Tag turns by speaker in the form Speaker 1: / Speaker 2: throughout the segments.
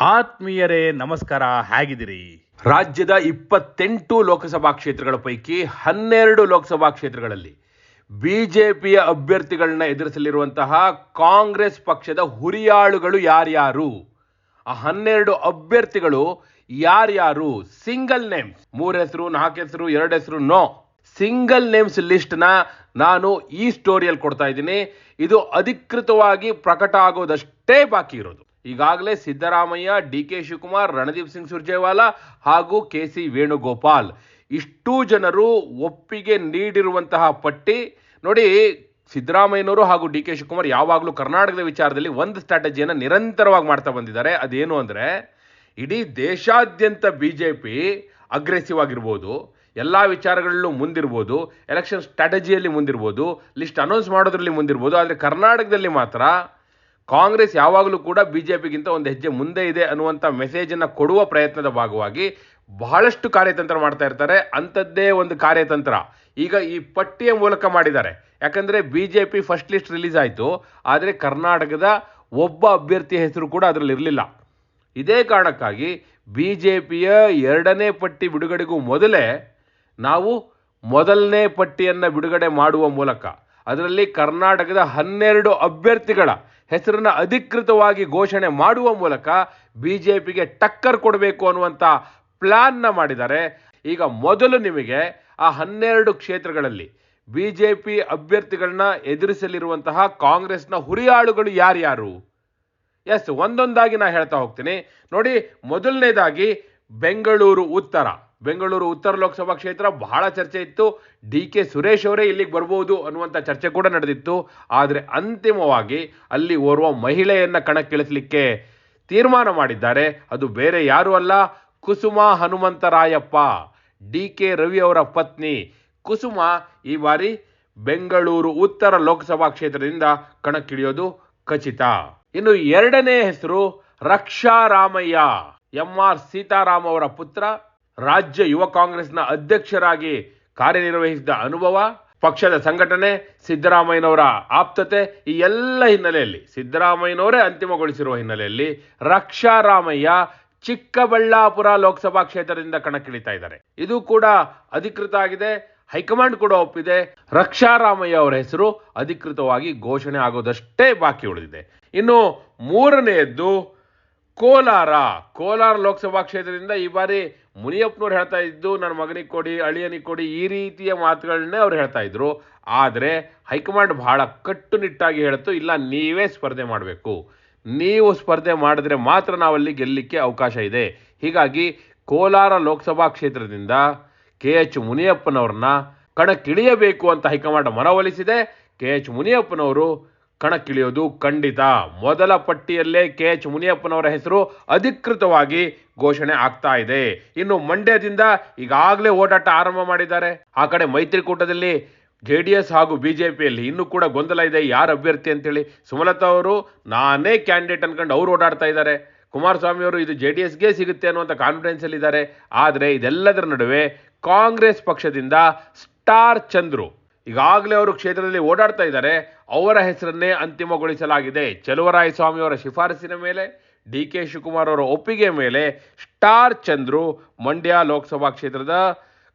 Speaker 1: ಆತ್ಮೀಯರೇ, ನಮಸ್ಕಾರ, ಹೇಗಿದ್ದೀರಿ? ರಾಜ್ಯದ ಇಪ್ಪತ್ತೆಂಟು ಲೋಕಸಭಾ ಕ್ಷೇತ್ರಗಳ ಪೈಕಿ ಹನ್ನೆರಡು ಲೋಕಸಭಾ ಕ್ಷೇತ್ರಗಳಲ್ಲಿ ಬಿಜೆಪಿಯ ಅಭ್ಯರ್ಥಿಗಳನ್ನ ಎದುರಿಸಲಿರುವಂತಹ ಕಾಂಗ್ರೆಸ್ ಪಕ್ಷದ ಹುರಿಯಾಳುಗಳು ಯಾರ್ಯಾರು? ಆ ಹನ್ನೆರಡು ಅಭ್ಯರ್ಥಿಗಳು ಯಾರ್ಯಾರು? ಸಿಂಗಲ್ ನೇಮ್ಸ್ ಮೂರ್ ಹೆಸರು, ನಾಲ್ಕು ಹೆಸರು, ಎರಡು ಹೆಸರು ನೋ ಸಿಂಗಲ್ ನೇಮ್ಸ್ ಲಿಸ್ಟ್ನ ನಾನು ಈ ಸ್ಟೋರಿಯಲ್ಲಿ ಕೊಡ್ತಾ ಇದ್ದೀನಿ. ಇದು ಅಧಿಕೃತವಾಗಿ ಪ್ರಕಟ ಆಗೋದಷ್ಟೇ ಬಾಕಿ ಇರೋದು. ಈಗಾಗಲೇ ಸಿದ್ದರಾಮಯ್ಯ, ಡಿ ಕೆ ಶಿವಕುಮಾರ್, ರಣದೀಪ್ ಸಿಂಗ್ ಸುರ್ಜೇವಾಲಾ ಹಾಗೂ ಕೆ ಸಿ ವೇಣುಗೋಪಾಲ್. ಇಷ್ಟೂ ಜನರು ಒಪ್ಪಿಗೆ ನೀಡಿರುವಂತಹ ಪಟ್ಟಿ. ನೋಡಿ, ಸಿದ್ದರಾಮಯ್ಯನವರು ಹಾಗೂ ಡಿ ಕೆ ಶಿವಕುಮಾರ್ ಯಾವಾಗಲೂ ಕರ್ನಾಟಕದ ವಿಚಾರದಲ್ಲಿ ಒಂದು ಸ್ಟ್ರಾಟಜಿಯನ್ನು ನಿರಂತರವಾಗಿ ಮಾಡ್ತಾ ಬಂದಿದ್ದಾರೆ. ಅದೇನು ಅಂದರೆ, ಇಡೀ ದೇಶಾದ್ಯಂತ ಬಿ ಜೆ ಪಿ ಅಗ್ರೆಸಿವ್ ಆಗಿರ್ಬೋದು, ಎಲ್ಲ ವಿಚಾರಗಳಲ್ಲೂ ಮುಂದಿರ್ಬೋದು, ಎಲೆಕ್ಷನ್ ಸ್ಟ್ರಾಟಜಿಯಲ್ಲಿ ಮುಂದಿರ್ಬೋದು, ಲಿಸ್ಟ್ ಅನೌನ್ಸ್ ಮಾಡೋದ್ರಲ್ಲಿ ಮುಂದಿರ್ಬೋದು, ಆದರೆ ಕರ್ನಾಟಕದಲ್ಲಿ ಮಾತ್ರ ಕಾಂಗ್ರೆಸ್ ಯಾವಾಗಲೂ ಕೂಡ ಬಿ ಜೆ ಪಿಗಿಂತ ಒಂದು ಹೆಜ್ಜೆ ಮುಂದೆ ಇದೆ ಅನ್ನುವಂಥ ಮೆಸೇಜನ್ನು ಕೊಡುವ ಪ್ರಯತ್ನದ ಭಾಗವಾಗಿ ಬಹಳಷ್ಟು ಕಾರ್ಯತಂತ್ರ ಮಾಡ್ತಾ ಇರ್ತಾರೆ. ಅಂಥದ್ದೇ ಒಂದು ಕಾರ್ಯತಂತ್ರ. ಈಗ ಈ ಪಟ್ಟಿಯ ಮೂಲಕ ಮಾಡಿದ್ದಾರೆ. ಯಾಕಂದರೆ B J P first list release ಆಯಿತು. ಆದರೆ ಕರ್ನಾಟಕದ ಒಬ್ಬ ಅಭ್ಯರ್ಥಿಯ ಹೆಸರು ಕೂಡ ಅದರಲ್ಲಿ ಇರಲಿಲ್ಲ. ಇದೇ ಕಾರಣಕ್ಕಾಗಿ ಬಿ ಜೆ ಪಿಯ ಎರಡನೇ ಪಟ್ಟಿ ಬಿಡುಗಡೆಗೂ ಮೊದಲೇ ನಾವು ಮೊದಲನೇ ಪಟ್ಟಿಯನ್ನು ಬಿಡುಗಡೆ ಮಾಡುವ ಮೂಲಕ, ಅದರಲ್ಲಿ ಕರ್ನಾಟಕದ ಹನ್ನೆರಡು ಅಭ್ಯರ್ಥಿಗಳ ಹೆಸರನ್ನು ಅಧಿಕೃತವಾಗಿ ಘೋಷಣೆ ಮಾಡುವ ಮೂಲಕ ಬಿ ಜೆ ಪಿಗೆ ಟಕ್ಕರ್ ಕೊಡಬೇಕು ಅನ್ನುವಂಥ ಪ್ಲಾನ್ನ ಮಾಡಿದ್ದಾರೆ. ಈಗ ಮೊದಲು ನಿಮಗೆ ಆ ಹನ್ನೆರಡು ಕ್ಷೇತ್ರಗಳಲ್ಲಿ ಬಿ ಜೆ ಪಿ ಅಭ್ಯರ್ಥಿಗಳನ್ನ ಎದುರಿಸಲಿರುವಂತಹ ಕಾಂಗ್ರೆಸ್ನ ಹುರಿಯಾಳುಗಳು ಯಾರ್ಯಾರು? ಎಸ್ ಒಂದೊಂದಾಗಿ ನಾ ಹೇಳ್ತಾ ಹೋಗ್ತೀನಿ. ನೋಡಿ, ಮೊದಲನೇದಾಗಿ ಬೆಂಗಳೂರು ಉತ್ತರ. ಬೆಂಗಳೂರು ಉತ್ತರ ಲೋಕಸಭಾ ಕ್ಷೇತ್ರ ಬಹಳ ಚರ್ಚೆ ಇತ್ತು. ಡಿ ಕೆ ಸುರೇಶ್ ಅವರೇ ಇಲ್ಲಿಗೆ ಬರ್ಬೋದು ಅನ್ನುವಂಥ ಚರ್ಚೆ ಕೂಡ ನಡೆದಿತ್ತು. ಆದರೆ ಅಂತಿಮವಾಗಿ ಅಲ್ಲಿ ಓರ್ವ ಮಹಿಳೆಯನ್ನು ಕಣಕ್ಕಿಳಿಸಲಿಕ್ಕೆ ತೀರ್ಮಾನ ಮಾಡಿದ್ದಾರೆ. ಅದು ಬೇರೆ ಯಾರೂ ಅಲ್ಲ, ಕುಸುಮ ಹನುಮಂತರಾಯಪ್ಪ, ಡಿ ಕೆ ರವಿ ಅವರ ಪತ್ನಿ. ಕುಸುಮ ಈ ಬಾರಿ ಬೆಂಗಳೂರು ಉತ್ತರ ಲೋಕಸಭಾ ಕ್ಷೇತ್ರದಿಂದ ಕಣಕ್ಕಿಳಿಯೋದು ಖಚಿತ. ಇನ್ನು ಎರಡನೇ ಹೆಸರು ರಕ್ಷಾ ರಾಮಯ್ಯ ಎಂ ಆರ್ ಸೀತಾರಾಮ್ ಅವರ ಪುತ್ರ, ರಾಜ್ಯ ಯುವ ಕಾಂಗ್ರೆಸ್ನ ಅಧ್ಯಕ್ಷರಾಗಿ ಕಾರ್ಯನಿರ್ವಹಿಸಿದ ಅನುಭವ, ಪಕ್ಷದ ಸಂಘಟನೆ, ಸಿದ್ದರಾಮಯ್ಯನವರ ಆಪ್ತತೆ, ಈ ಎಲ್ಲ ಹಿನ್ನೆಲೆಯಲ್ಲಿ, ಸಿದ್ದರಾಮಯ್ಯನವರೇ ಅಂತಿಮಗೊಳಿಸಿರುವ ಹಿನ್ನೆಲೆಯಲ್ಲಿ ರಕ್ಷಾರಾಮಯ್ಯ ಚಿಕ್ಕಬಳ್ಳಾಪುರ ಲೋಕಸಭಾ ಕ್ಷೇತ್ರದಿಂದ ಕಣಕ್ಕಿಳಿತಾ ಇದ್ದಾರೆ. ಇದು ಕೂಡ ಅಧಿಕೃತ ಆಗಿದೆ. ಹೈಕಮಾಂಡ್ ಕೂಡ ಒಪ್ಪಿದೆ. ರಕ್ಷಾರಾಮಯ್ಯ ಅವರ ಹೆಸರು ಅಧಿಕೃತವಾಗಿ ಘೋಷಣೆ ಆಗೋದಷ್ಟೇ ಬಾಕಿ ಉಳಿದಿದೆ. ಇನ್ನು ಮೂರನೆಯದ್ದು ಕೋಲಾರ. ಕೋಲಾರ ಲೋಕಸಭಾ ಕ್ಷೇತ್ರದಿಂದ ಈ ಬಾರಿ ಮುನಿಯಪ್ಪನವ್ರು ಹೇಳ್ತಾ ಇದ್ದು ನನ್ನ ಮಗನಿಗೆ ಕೊಡಿ, ಅಳಿಯನಿಗೆ ಕೊಡಿ, ಈ ರೀತಿಯ ಮಾತುಗಳನ್ನೇ ಅವ್ರು ಹೇಳ್ತಾ ಇದ್ರು. ಆದರೆ ಹೈಕಮಾಂಡ್ ಬಹಳ ಕಟ್ಟುನಿಟ್ಟಾಗಿ ಹೇಳ್ತು, ಇಲ್ಲ, ನೀವೇ ಸ್ಪರ್ಧೆ ಮಾಡಬೇಕು. ನೀವು ಸ್ಪರ್ಧೆ ಮಾಡಿದ್ರೆ ಮಾತ್ರ ನಾವಲ್ಲಿ ಗೆಲ್ಲಲಿಕ್ಕೆ ಅವಕಾಶ ಇದೆ. ಹೀಗಾಗಿ ಕೋಲಾರ ಲೋಕಸಭಾ ಕ್ಷೇತ್ರದಿಂದ ಕೆ. ಎಚ್. ಮುನಿಯಪ್ಪನವ್ರನ್ನ ಕಣಕ್ಕಿಳಿಯಬೇಕು ಅಂತ ಹೈಕಮಾಂಡ್ ಮನವೊಲಿಸಿದೆ. ಕೆ. ಎಚ್. ಮುನಿಯಪ್ಪನವರು ಕಣಕ್ಕಿಳಿಯೋದು ಖಂಡಿತ. ಮೊದಲ ಪಟ್ಟಿಯಲ್ಲೇ ಕೆ ಎಚ್ ಮುನಿಯಪ್ಪನವರ ಹೆಸರು ಅಧಿಕೃತವಾಗಿ ಘೋಷಣೆ ಆಗ್ತಾ ಇದೆ. ಇನ್ನು ಮಂಡ್ಯದಿಂದ ಈಗಾಗಲೇ ಓಡಾಟ ಆರಂಭ ಮಾಡಿದ್ದಾರೆ. ಆ ಕಡೆ ಮೈತ್ರಿಕೂಟದಲ್ಲಿ ಜೆ ಡಿ ಎಸ್ ಹಾಗೂ ಬಿ ಜೆ ಪಿಯಲ್ಲಿ ಇನ್ನೂ ಕೂಡ ಗೊಂದಲ ಇದೆ. ಯಾರು ಅಭ್ಯರ್ಥಿ ಅಂತೇಳಿ ಸುಮಲತಾ ಅವರು, ನಾನೇ ಕ್ಯಾಂಡಿಡೇಟ್ ಅನ್ಕೊಂಡು ಅವರು ಓಡಾಡ್ತಾ ಇದ್ದಾರೆ. ಕುಮಾರಸ್ವಾಮಿ ಅವರು ಇದು ಜೆ ಡಿ ಎಸ್ಗೆ ಸಿಗುತ್ತೆ ಅನ್ನುವಂಥ ಕಾನ್ಫಿಡೆನ್ಸಲ್ಲಿದ್ದಾರೆ ಆದರೆ ಇದೆಲ್ಲದರ ನಡುವೆ ಕಾಂಗ್ರೆಸ್ ಪಕ್ಷದಿಂದ ಸ್ಟಾರ್ ಚಂದ್ರು ಈಗಾಗಲೇ ಅವರು ಕ್ಷೇತ್ರದಲ್ಲಿ ಓಡಾಡ್ತಾ ಇದ್ದಾರೆ. ಅವರ ಹೆಸರನ್ನೇ ಅಂತಿಮಗೊಳಿಸಲಾಗಿದೆ. ಚಲುವರಾಯಸ್ವಾಮಿಯವರ ಶಿಫಾರಸಿನ ಮೇಲೆ ಡಿ ಕೆ ಶಿವಕುಮಾರ್ ಅವರ ಒಪ್ಪಿಗೆ ಮೇಲೆ ಸ್ಟಾರ್ ಚಂದ್ರು ಮಂಡ್ಯ ಲೋಕಸಭಾ ಕ್ಷೇತ್ರದ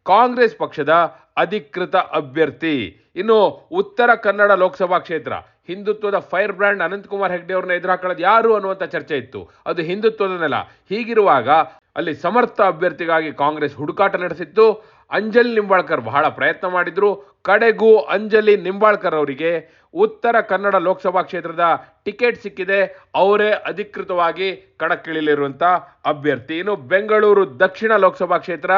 Speaker 1: ಕಾಂಗ್ರೆಸ್ ಪಕ್ಷದ ಅಧಿಕೃತ ಅಭ್ಯರ್ಥಿ. ಇನ್ನು ಉತ್ತರ ಕನ್ನಡ ಲೋಕಸಭಾ ಕ್ಷೇತ್ರ, ಹಿಂದುತ್ವದ ಫೈರ್ ಬ್ರ್ಯಾಂಡ್ ಅನಂತಕುಮಾರ್ ಹೆಗ್ಡೆ ಅವ್ರನ್ನ ಎದುರಾಕೊಳ್ಳೋದು ಯಾರು ಅನ್ನುವಂಥ ಚರ್ಚೆ ಇತ್ತು. ಅದು ಹಿಂದುತ್ವದ ನೆಲ. ಹೀಗಿರುವಾಗ ಅಲ್ಲಿ ಸಮರ್ಥ ಅಭ್ಯರ್ಥಿಗಾಗಿ ಕಾಂಗ್ರೆಸ್ ಹುಡುಕಾಟ ನಡೆಸಿತ್ತು. ಅಂಜಲಿ ನಿಂಬಾಳ್ಕರ್ ಬಹಳ ಪ್ರಯತ್ನ ಮಾಡಿದ್ರು. ಕಡೆಗೂ ಅಂಜಲಿ ನಿಂಬಾಳ್ಕರ್ ಅವರಿಗೆ ಉತ್ತರ ಕನ್ನಡ ಲೋಕಸಭಾ ಕ್ಷೇತ್ರದ ಟಿಕೆಟ್ ಸಿಕ್ಕಿದೆ. ಅವರೇ ಅಧಿಕೃತವಾಗಿ ಕಣಕ್ಕಿಳಿಯಲಿರುವಂತ ಅಭ್ಯರ್ಥಿ. ಇನ್ನು ಬೆಂಗಳೂರು ದಕ್ಷಿಣ ಲೋಕಸಭಾ ಕ್ಷೇತ್ರ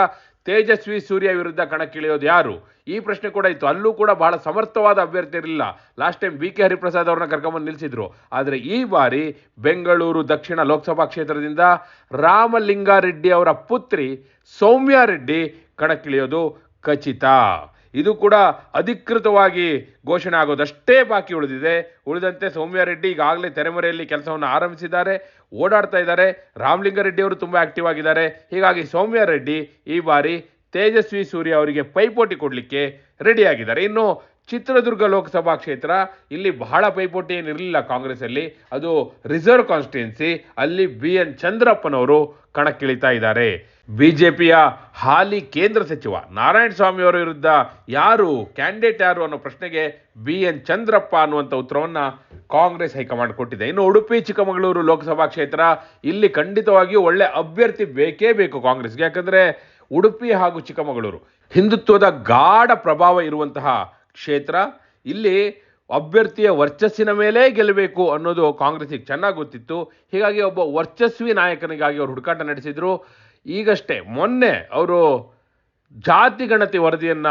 Speaker 1: ತೇಜಸ್ವಿ ಸೂರ್ಯ ವಿರುದ್ಧ ಕಣಕ್ಕಿಳಿಯೋದು ಯಾರು? ಈ ಪ್ರಶ್ನೆ ಕೂಡ ಇತ್ತು. ಅಲ್ಲೂ ಕೂಡ ಬಹಳ ಸಮರ್ಥವಾದ ಅಭ್ಯರ್ಥಿ ಇರಲಿಲ್ಲ. Last time B K Hariprasad ಅವ್ರನ್ನ ಕರ್ಕೊಂಬಂದು ನಿಲ್ಲಿಸಿದ್ರು ಆದರೆ ಈ ಬಾರಿ ಬೆಂಗಳೂರು ದಕ್ಷಿಣ ಲೋಕಸಭಾ ಕ್ಷೇತ್ರದಿಂದ ರಾಮಲಿಂಗಾರೆಡ್ಡಿ ಅವರ ಪುತ್ರಿ ಸೌಮ್ಯಾರೆಡ್ಡಿ ಕಣಕ್ಕಿಳಿಯೋದು ಖಚಿತ. ಇದು ಕೂಡ ಅಧಿಕೃತವಾಗಿ ಘೋಷಣೆ ಆಗೋದಷ್ಟೇ ಬಾಕಿ ಉಳಿದಿದೆ. ಉಳಿದಂತೆ ಸೌಮ್ಯ ರೆಡ್ಡಿ ಈಗಾಗಲೇ ತೆರೆಮರೆಯಲ್ಲಿ ಕೆಲಸವನ್ನು ಆರಂಭಿಸಿದ್ದಾರೆ. ಓಡಾಡ್ತಾ ಇದ್ದಾರೆ. ರಾಮಲಿಂಗಾರೆಡ್ಡಿ ಅವರು ತುಂಬ ಆಕ್ಟಿವ್ ಆಗಿದ್ದಾರೆ. ಹೀಗಾಗಿ ಸೌಮ್ಯ ರೆಡ್ಡಿ ಈ ಬಾರಿ ತೇಜಸ್ವಿ ಸೂರ್ಯ ಅವರಿಗೆ ಪೈಪೋಟಿ ಕೊಡಲಿಕ್ಕೆ ರೆಡಿಯಾಗಿದ್ದಾರೆ ಇನ್ನು ಚಿತ್ರದುರ್ಗ ಲೋಕಸಭಾ ಕ್ಷೇತ್ರ, ಇಲ್ಲಿ ಬಹಳ ಪೈಪೋಟಿ ಏನಿರಲಿಲ್ಲ ಕಾಂಗ್ರೆಸ್ಸಲ್ಲಿ. ಅದು ರಿಸರ್ವ್ ಕಾನ್ಸ್ಟಿಟ್ಯೂನ್ಸಿ ಅಲ್ಲಿ ಬಿ ಎನ್ ಚಂದ್ರಪ್ಪನವರು ಕಣಕ್ಕಿಳಿತಾ ಇದ್ದಾರೆ. ಬಿಜೆಪಿಯ ಹಾಲಿ ಕೇಂದ್ರ ಸಚಿವ ಅವರ ವಿರುದ್ಧ ಯಾರು ಕ್ಯಾಂಡಿಡೇಟ್ ಯಾರು ಅನ್ನೋ ಪ್ರಶ್ನೆಗೆ ಬಿ ಎನ್ ಚಂದ್ರಪ್ಪ ಅನ್ನುವಂಥ ಉತ್ತರವನ್ನು ಕಾಂಗ್ರೆಸ್ ಹೈಕಮಾಂಡ್ ಕೊಟ್ಟಿದೆ. ಇನ್ನು ಉಡುಪಿ, ಚಿಕ್ಕಮಗಳೂರು ಲೋಕಸಭಾ ಕ್ಷೇತ್ರ, ಇಲ್ಲಿ ಖಂಡಿತವಾಗಿಯೂ ಒಳ್ಳೆ ಅಭ್ಯರ್ಥಿ ಬೇಕೇ ಬೇಕು ಕಾಂಗ್ರೆಸ್ಗೆ. ಯಾಕಂದರೆ ಉಡುಪಿ ಹಾಗೂ ಚಿಕ್ಕಮಗಳೂರು ಹಿಂದುತ್ವದ ಗಾಢ ಪ್ರಭಾವ ಇರುವಂತಹ ಕ್ಷೇತ್ರ ಇಲ್ಲಿ ಅಭ್ಯರ್ಥಿಯ ವರ್ಚಸ್ಸಿನ ಮೇಲೆ ಗೆಲ್ಲಬೇಕು ಅನ್ನೋದು ಕಾಂಗ್ರೆಸ್ಸಿಗೆ ಚೆನ್ನಾಗಿ ಗೊತ್ತಿತ್ತು. ಹೀಗಾಗಿ ಒಬ್ಬ ವರ್ಚಸ್ವಿ ನಾಯಕನಿಗಾಗಿ ಅವರು ಹುಡುಕಾಟ ನಡೆಸಿದ್ರು. ಈಗಷ್ಟೇ ಮೊನ್ನೆ ಅವರು ಜಾತಿ ಗಣತಿ ವರದಿಯನ್ನ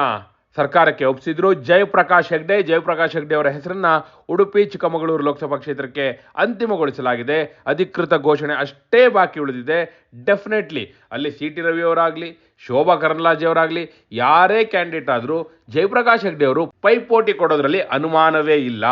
Speaker 1: ಸರ್ಕಾರಕ್ಕೆ ಒಪ್ಪಿಸಿದ್ರು ಜಯಪ್ರಕಾಶ್ ಹೆಗ್ಡೆ ಜಯಪ್ರಕಾಶ್ ಹೆಗ್ಡೆ ಅವರ ಹೆಸರನ್ನ ಉಡುಪಿ, ಚಿಕ್ಕಮಗಳೂರು ಲೋಕಸಭಾ ಕ್ಷೇತ್ರಕ್ಕೆ ಅಂತಿಮಗೊಳಿಸಲಾಗಿದೆ. ಅಧಿಕೃತ ಘೋಷಣೆ ಅಷ್ಟೇ ಬಾಕಿ ಉಳಿದಿದೆ. ಡೆಫಿನೆಟ್ಲಿ ಅಲ್ಲಿ ಸಿ ಟಿ ರವಿ ಅವರಾಗಲಿ ಶೋಭಾ ಕರಂದ್ಲಾಜೆ ಅವರಾಗಲಿ, ಯಾರೇ ಕ್ಯಾಂಡಿಡೇಟ್ ಆದರೂ ಜಯಪ್ರಕಾಶ್ ಹೆಗ್ಡೆ ಅವರು ಪೈಪೋಟಿ ಕೊಡೋದ್ರಲ್ಲಿ ಅನುಮಾನವೇ ಇಲ್ಲ.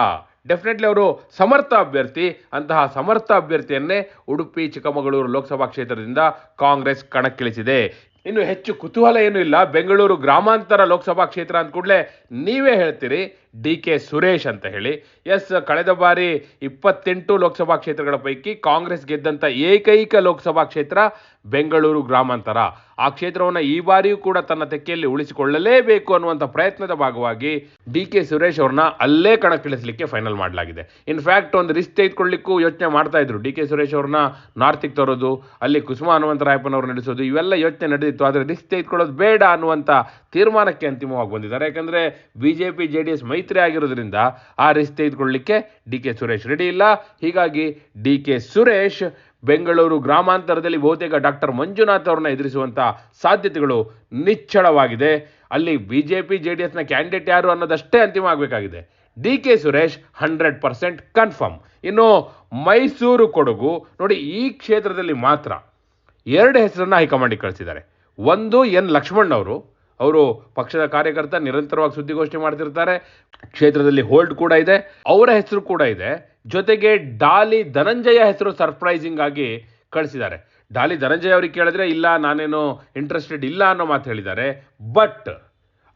Speaker 1: ಡೆಫಿನೆಟ್ಲಿ ಅವರು ಸಮರ್ಥ ಅಭ್ಯರ್ಥಿ. ಅಂತಹ ಸಮರ್ಥ ಅಭ್ಯರ್ಥಿಯನ್ನೇ ಉಡುಪಿ ಚಿಕ್ಕಮಗಳೂರು ಲೋಕಸಭಾ ಕ್ಷೇತ್ರದಿಂದ ಕಾಂಗ್ರೆಸ್ ಕಣಕ್ಕಿಳಿಸಿದೆ. ಇನ್ನು ಹೆಚ್ಚು ಕುತೂಹಲ ಏನೂ ಇಲ್ಲ. ಬೆಂಗಳೂರು ಗ್ರಾಮಾಂತರ ಲೋಕಸಭಾ ಕ್ಷೇತ್ರ ಅಂದ ಕೂಡಲೇ ನೀವೇ ಹೇಳ್ತೀರಿ ಡಿ ಕೆ ಸುರೇಶ್ ಅಂತ ಹೇಳಿ. ಎಸ್, ಕಳೆದ ಬಾರಿ ಇಪ್ಪತ್ತೆಂಟು ಲೋಕಸಭಾ ಕ್ಷೇತ್ರಗಳ ಪೈಕಿ ಕಾಂಗ್ರೆಸ್ ಗೆದ್ದಂಥ ಏಕೈಕ ಲೋಕಸಭಾ ಕ್ಷೇತ್ರ ಬೆಂಗಳೂರು ಗ್ರಾಮಾಂತರ. ಆ ಕ್ಷೇತ್ರವನ್ನು ಈ ಬಾರಿಯೂ ಕೂಡ ತನ್ನ ತೆಕ್ಕೆಯಲ್ಲಿ ಉಳಿಸಿಕೊಳ್ಳಲೇಬೇಕು ಅನ್ನುವಂಥ ಪ್ರಯತ್ನದ ಭಾಗವಾಗಿ ಡಿ ಕೆ ಸುರೇಶ್ ಅವ್ರನ್ನ ಅಲ್ಲೇ ಕಣಕ್ಕಿಳಿಸಲಿಕ್ಕೆ ಫೈನಲ್ ಮಾಡಲಾಗಿದೆ. ಇನ್ಫ್ಯಾಕ್ಟ್ ಒಂದು ರಿಸ್ಕ್ ತೆಗೆದುಕೊಳ್ಳಿಕ್ಕೂ ಯೋಚನೆ ಮಾಡ್ತಾ ಇದ್ರು. ಡಿ ಕೆ ಸುರೇಶ್ ಅವ್ರನ್ನ ನಾರ್ತಿಗೆ ತರೋದು, ಅಲ್ಲಿ ಕುಸುಮ ಹನುಮಂತರಾಯಪ್ಪನವ್ರು ನಡೆಸೋದು, ಇವೆಲ್ಲ ಯೋಚನೆ ನಡೆದಿತ್ತು. ಆದರೆ ರಿಸ್ಕ್ ತೆಗೆದುಕೊಳ್ಳೋದು ಬೇಡ ಅನ್ನುವಂಥ ತೀರ್ಮಾನಕ್ಕೆ ಅಂತಿಮವಾಗಿ ಬಂದಿದ್ದಾರೆ. ಯಾಕಂದರೆ ಬಿ ಜೆ ಡಿ ಎಸ್ ಮೈತ್ರಿ ಆಗಿರೋದ್ರಿಂದ ಆ ರಿಸ್ಕ್ ತೆಗೆದುಕೊಳ್ಳಲಿಕ್ಕೆ ಡಿ ಕೆ ಸುರೇಶ್ ರೆಡಿ ಇಲ್ಲ. ಹೀಗಾಗಿ ಡಿ ಕೆ ಸುರೇಶ್ ಬೆಂಗಳೂರು ಗ್ರಾಮಾಂತರದಲ್ಲಿ ಬಹುತೇಕ ಡಾಕ್ಟರ್ ಮಂಜುನಾಥ್ ಅವ್ರನ್ನ ಎದುರಿಸುವಂಥ ಸಾಧ್ಯತೆಗಳು ನಿಚ್ಚಳವಾಗಿದೆ. ಅಲ್ಲಿ B J P J D ಎಸ್ನ ಕ್ಯಾಂಡಿಡೇಟ್ ಯಾರು ಅನ್ನೋದಷ್ಟೇ ಅಂತಿಮ ಆಗಬೇಕಾಗಿದೆ. D K Suresh hundred percent confirm. ಇನ್ನು ಮೈಸೂರು ಕೊಡಗು, ನೋಡಿ ಈ ಕ್ಷೇತ್ರದಲ್ಲಿ ಮಾತ್ರ ಎರಡು ಹೆಸರನ್ನು ಹೈಕಮಾಂಡಿಗೆ ಕಳಿಸಿದ್ದಾರೆ. ಒಂದು ಎನ್ ಲಕ್ಷ್ಮಣ್ ಅವರು ಅವರು ಪಕ್ಷದ ಕಾರ್ಯಕರ್ತ, ನಿರಂತರವಾಗಿ ಸುದ್ದಿಗೋಷ್ಠಿ ಮಾಡ್ತಿರ್ತಾರೆ, ಕ್ಷೇತ್ರದಲ್ಲಿ ಹೋಲ್ಡ್ ಕೂಡ ಇದೆ, ಅವರ ಹೆಸರು ಕೂಡ ಇದೆ. ಜೊತೆಗೆ ಡಾಲಿ ಧನಂಜಯ ಹೆಸರು ಸರ್ಪ್ರೈಸಿಂಗ್ ಆಗಿ ಕಳಿಸಿದ್ದಾರೆ. ಡಾಲಿ ಧನಂಜಯ ಅವ್ರಿಗೆ ಕೇಳಿದ್ರೆ, ಇಲ್ಲ, ನಾನೇನು ಇಂಟ್ರೆಸ್ಟೆಡ್ ಇಲ್ಲ ಅನ್ನೋ ಮಾತು ಹೇಳಿದ್ದಾರೆ. ಬಟ್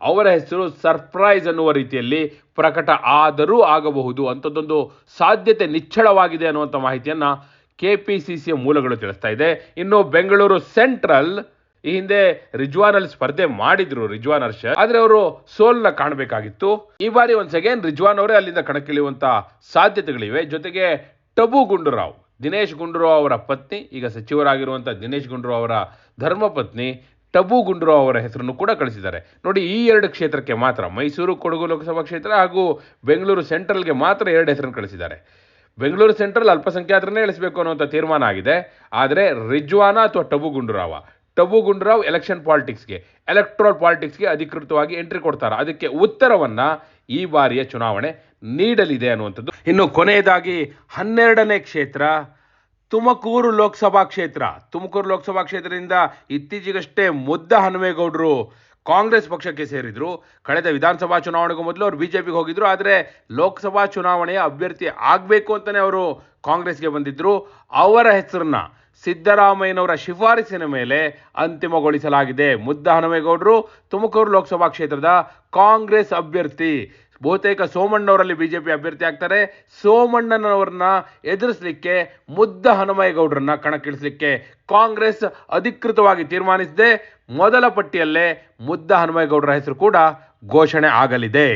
Speaker 1: ಅವರ ಹೆಸರು ಸರ್ಪ್ರೈಸ್ ಅನ್ನುವ ರೀತಿಯಲ್ಲಿ ಪ್ರಕಟ ಆದರೂ ಆಗಬಹುದು ಅಂಥದ್ದೊಂದು ಸಾಧ್ಯತೆ ನಿಚ್ಚಳವಾಗಿದೆ ಅನ್ನುವಂಥ ಮಾಹಿತಿಯನ್ನು ಕೆ ಪಿ ಸಿ ಕೆಪಿಸಿಸಿಯ ಮೂಲಗಳು ತಿಳಿಸ್ತಾ ಇದೆ. ಇನ್ನು ಬೆಂಗಳೂರು ಸೆಂಟ್ರಲ್ ಈ ಹಿಂದೆ ರಿಜ್ವಾನ್ ಅಲ್ಲಿ ಸ್ಪರ್ಧೆ ಮಾಡಿದ್ರು ರಿಜ್ವಾನ್ ಹರ್ಷ ಆದ್ರೆ ಅವರು ಸೋಲ್ನ ಕಾಣಬೇಕಾಗಿತ್ತು. ಈ ಬಾರಿ ಒಂದ್ ಸೆಕೆಂಡ್ ರಿಜ್ವಾನ್ ಅವರೇ ಅಲ್ಲಿಂದ ಕಣಕ್ಕಿಳಿಯುವಂತ ಸಾಧ್ಯತೆಗಳಿವೆ. ಜೊತೆಗೆ ಟಬು ಗುಂಡೂರಾವ್, ದಿನೇಶ್ ಗುಂಡೂರಾವ್ ಅವರ ಪತ್ನಿ, ಈಗ ಸಚಿವರಾಗಿರುವಂತ ದಿನೇಶ್ ಗುಂಡೂರಾವ್ ಅವರ ಧರ್ಮಪತ್ನಿ ಟಬು ಗುಂಡೂರಾವ್ ಅವರ ಹೆಸರನ್ನು ಕೂಡ ಕಳಿಸಿದ್ದಾರೆ. ನೋಡಿ, ಈ ಎರಡು ಕ್ಷೇತ್ರಕ್ಕೆ ಮಾತ್ರ, ಮೈಸೂರು, ಕೊಡಗು ಲೋಕಸಭಾ ಕ್ಷೇತ್ರ ಹಾಗೂ ಬೆಂಗಳೂರು ಸೆಂಟ್ರಲ್ಗೆ ಮಾತ್ರ ಎರಡು ಹೆಸರನ್ನು ಕಳಿಸಿದ್ದಾರೆ. ಬೆಂಗಳೂರು ಸೆಂಟ್ರಲ್ ಅಲ್ಪಸಂಖ್ಯಾತರನ್ನೇ ಇಳಿಸಬೇಕು ಅನ್ನುವಂಥ ತೀರ್ಮಾನ ಆಗಿದೆ. ಆದರೆ ರಿಜ್ವಾನ ಅಥವಾ ಟಬು ಗುಂಡೂರಾವ? ಟಬು ಗುಂಡ್ರಾವ್ ಎಲೆಕ್ಷನ್ ಪಾಲಿಟಿಕ್ಸ್ಗೆ ಎಲೆಕ್ಟ್ರಲ್ ಪಾಲಿಟಿಕ್ಸ್ಗೆ ಅಧಿಕೃತವಾಗಿ ಎಂಟ್ರಿ ಕೊಡ್ತಾರೆ. ಅದಕ್ಕೆ ಉತ್ತರವನ್ನ ಈ ಬಾರಿಯ ಚುನಾವಣೆ ನೀಡಲಿದೆ ಅನ್ನುವಂಥದ್ದು. ಇನ್ನು ಕೊನೆಯದಾಗಿ ಹನ್ನೆರಡನೇ ಕ್ಷೇತ್ರ, ತುಮಕೂರು ಲೋಕಸಭಾ ಕ್ಷೇತ್ರ. ತುಮಕೂರು ಲೋಕಸಭಾ ಕ್ಷೇತ್ರದಿಂದ ಇತ್ತೀಚೆಗಷ್ಟೇ ಮುದ್ದ ಹನುಮೇಗೌಡರು ಕಾಂಗ್ರೆಸ್ ಪಕ್ಷಕ್ಕೆ ಸೇರಿದರು. ಕಳೆದ ವಿಧಾನಸಭಾ ಚುನಾವಣೆಗೂ ಮೊದಲು ಅವರು ಪಿಗೆ ಹೋಗಿದ್ರು. ಆದರೆ ಲೋಕಸಭಾ ಚುನಾವಣೆಯ ಅಭ್ಯರ್ಥಿ ಆಗಬೇಕು ಅಂತಲೇ ಅವರು ಕಾಂಗ್ರೆಸ್ಗೆ ಬಂದಿದ್ರು. ಅವರ ಹೆಸರನ್ನ ಸಿದ್ದರಾಮಯ್ಯನವರ ಶಿಫಾರಸಿನ ಮೇಲೆ ಅಂತಿಮಗೊಳಿಸಲಾಗಿದೆ. ಮುದ್ದ ಹನುಮೇಗೌಡರು ತುಮಕೂರು ಲೋಕಸಭಾ ಕ್ಷೇತ್ರದ ಕಾಂಗ್ರೆಸ್ ಅಭ್ಯರ್ಥಿ. ಬಹುತೇಕ ಸೋಮಣ್ಣವರಲ್ಲಿ ಬಿಜೆಪಿ ಅಭ್ಯರ್ಥಿ ಆಗ್ತಾರೆ. ಸೋಮಣ್ಣನವರನ್ನ ಎದುರಿಸಲಿಕ್ಕೆ ಮುದ್ದ ಹನುಮೇಗೌಡರನ್ನ ಕಣಕ್ಕಿಳಿಸಲಿಕ್ಕೆ ಕಾಂಗ್ರೆಸ್ ಅಧಿಕೃತವಾಗಿ ತೀರ್ಮಾನಿಸಿದೆ. ಮೊದಲ ಪಟ್ಟಿಯಲ್ಲೇ ಮುದ್ದ ಹನುಮೇಗೌಡರ ಹೆಸರು ಕೂಡ ಘೋಷಣೆ ಆಗಲಿದೆ.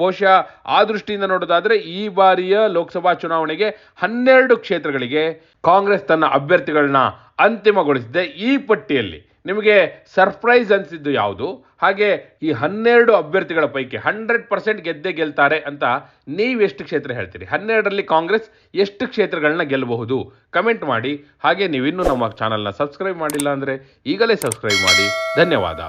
Speaker 1: ಬಹುಶಃ ಆ ದೃಷ್ಟಿಯಿಂದ ನೋಡೋದಾದ್ರೆ ಈ ಬಾರಿಯ ಲೋಕಸಭಾ ಚುನಾವಣೆಗೆ ಹನ್ನೆರಡು ಕ್ಷೇತ್ರಗಳಿಗೆ ಕಾಂಗ್ರೆಸ್ ತನ್ನ ಅಭ್ಯರ್ಥಿಗಳನ್ನ ಅಂತಿಮಗೊಳಿಸಿದೆ. ಈ ಪಟ್ಟಿಯಲ್ಲಿ ನಿಮಗೆ ಸರ್ಪ್ರೈಸ್ ಅನಿಸಿದ್ದು ಯಾವುದು? ಹಾಗೆ ಈ ಹನ್ನೆರಡು ಅಭ್ಯರ್ಥಿಗಳ ಪೈಕಿ ಹಂಡ್ರೆಡ್ ಪರ್ಸೆಂಟ್ ಗೆದ್ದೇ ಗೆಲ್ತಾರೆ ಅಂತ ನೀವು ಎಷ್ಟು ಕ್ಷೇತ್ರ ಹೇಳ್ತೀರಿ? ಹನ್ನೆರಡರಲ್ಲಿ ಕಾಂಗ್ರೆಸ್ ಎಷ್ಟು ಕ್ಷೇತ್ರಗಳನ್ನ ಗೆಲ್ಲಬಹುದು? ಕಮೆಂಟ್ ಮಾಡಿ. ಹಾಗೆ ನೀವಿನ್ನೂ ನಮ್ಮ ಚಾನಲ್ನ ಸಬ್ಸ್ಕ್ರೈಬ್ ಮಾಡಿಲ್ಲ ಅಂದರೆ ಈಗಲೇ ಸಬ್ಸ್ಕ್ರೈಬ್ ಮಾಡಿ. ಧನ್ಯವಾದ.